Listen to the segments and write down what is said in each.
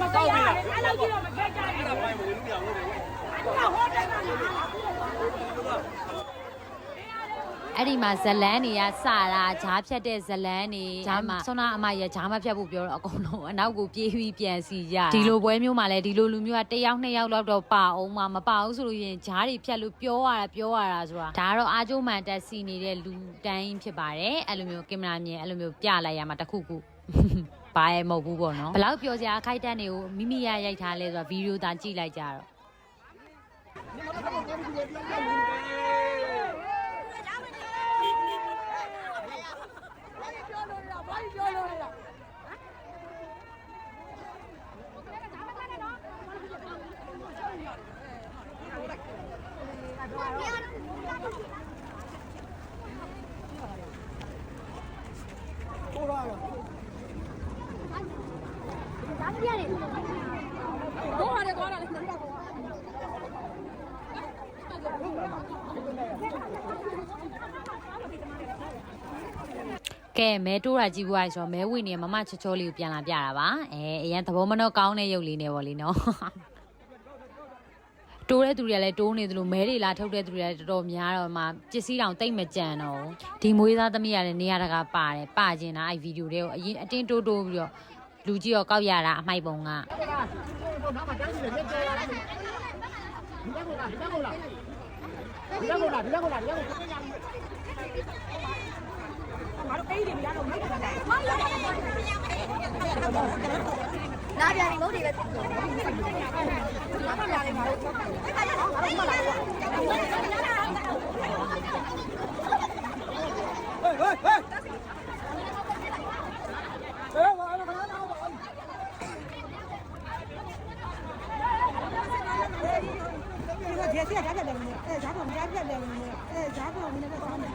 တော့မကောက်ဘူးလားအဲ့လိုကြီးတော့မခဲကြဘူးအဲ့ဒါပိုင်းဝင်လို့ရလို့တယ်အဲ့ဟောတယ်ကလားအဲ့ဒီမှာဇလန်းတွေကစတာဂျားဖြတ်တဲ့ဇလန်းတွေဂျားမှာဆွမ်းနာအမရဂျားမဖြတ်ဖို့ပြောတော့အကုန်လုံးအနောက်ကိုပြေးပြီးပြန်စီကြဒီလိုပွဲမျိုးမှာလည်းဒီလိုလူမျိုးကတစ်ယောက်နှစ်ယောက်လောက်တော့ပါအောင်မှာမပါဘူးဆိုလို့ရင်ဂျားတွေဖြတ်လို့ပြောရတာပြောရတာဆိုတာဒါကတော့အားကျိုးမှန်တက်စီနေတဲ့လူတိုင်းဖြစ်ပါတယ်အဲ့လိုမျိုးကင်မရာမြင်အဲ့လိုမျိုးပြလိုက်ရမှာတစ်ခုခု ဘာရဲမဟုတ်ဘူးပေါ့နော်ဘလောက်ပြောစရာအခိုက်အတန့်တွေကိုမိမိရရိုက်ထားလဲဆိုတာဗီဒီယိုသာကြည့်လိုက်ကြတော့ ပြောလို့ရဘာပြောလို့ရ ကဲမဲတိုးတာကြည့်ဖို့ရဆိုတော့မဲဝင်နေမမချောချောလေးကိုပြန်လာပြတာပါအဲအရင်သဘောမနှောကောင်းတဲ့ရုပ်လေးနဲ့ပေါ့လေနော်တိုးတဲ့သူတွေကလည်းတိုးနေသလိုမဲတွေလာထုတ်တဲ့သူတွေကလည်းတော်တော်များတော့မှပစ္စည်းတောင်တိတ်မကြံတော့ဘူးဒီမွေးသားသမီးရတဲ့နေရာတကာပါတယ်ပကျင်တာအဲ့ဗီဒီယိုတွေကိုအရင်အတင်းတိုးတိုးပြီးတော့ လူကြီးရောကောက်ရတာအမိုက်ပုံက လာပြန်ပြီမဟုတ်တယ်ပဲ တဲ့ဈာပုံများပြတ်တယ်လို့အဲဈာပုံနည်းနည်းဆောင်းတယ်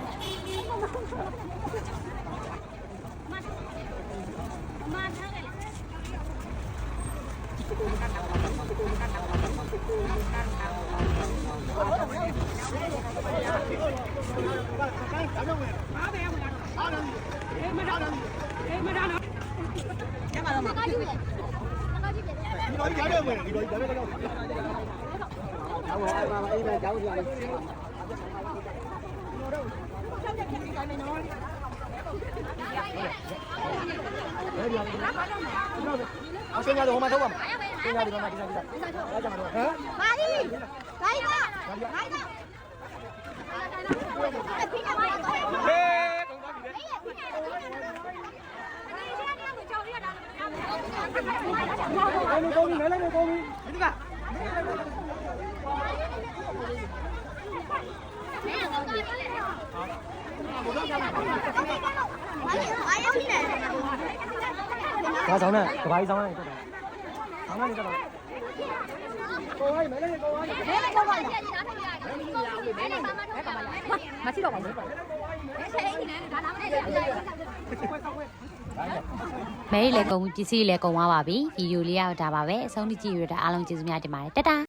မတ်မတ်ထားတယ်ဒီလိုကြရမယ်ဒီလိုကြရမယ် Ông xin ra được không anh Thúc không? Xin ra được không anh? Xin ra được không anh? Ba đi! Lấy ra! Lấy ra! Ê! Con có gì đấy? Lấy con đi, lấy con đi! Lấy con đi! cá sáu này, cá bay sáu này, sáu này cho bạn. Cô ơi, mấy cái cô ơi. Đấy là cho bạn. Mà chỉ đâu mà. Cái xe ấy thì nè, cá đám này. မရှိတော့ပါဘူးဘယ်ချိန်နေလဲဒါနားမလဲမဲကြီးလည်းကုန်ပစ္စည်းလည်းကုန်သွားပါပြီဗီဒီယိုလေးကတော့ဒါပါပဲအဆုံးထိကြည့်ရတာအားလုံးကျေးဇူးများတင်ပါတယ်တတာ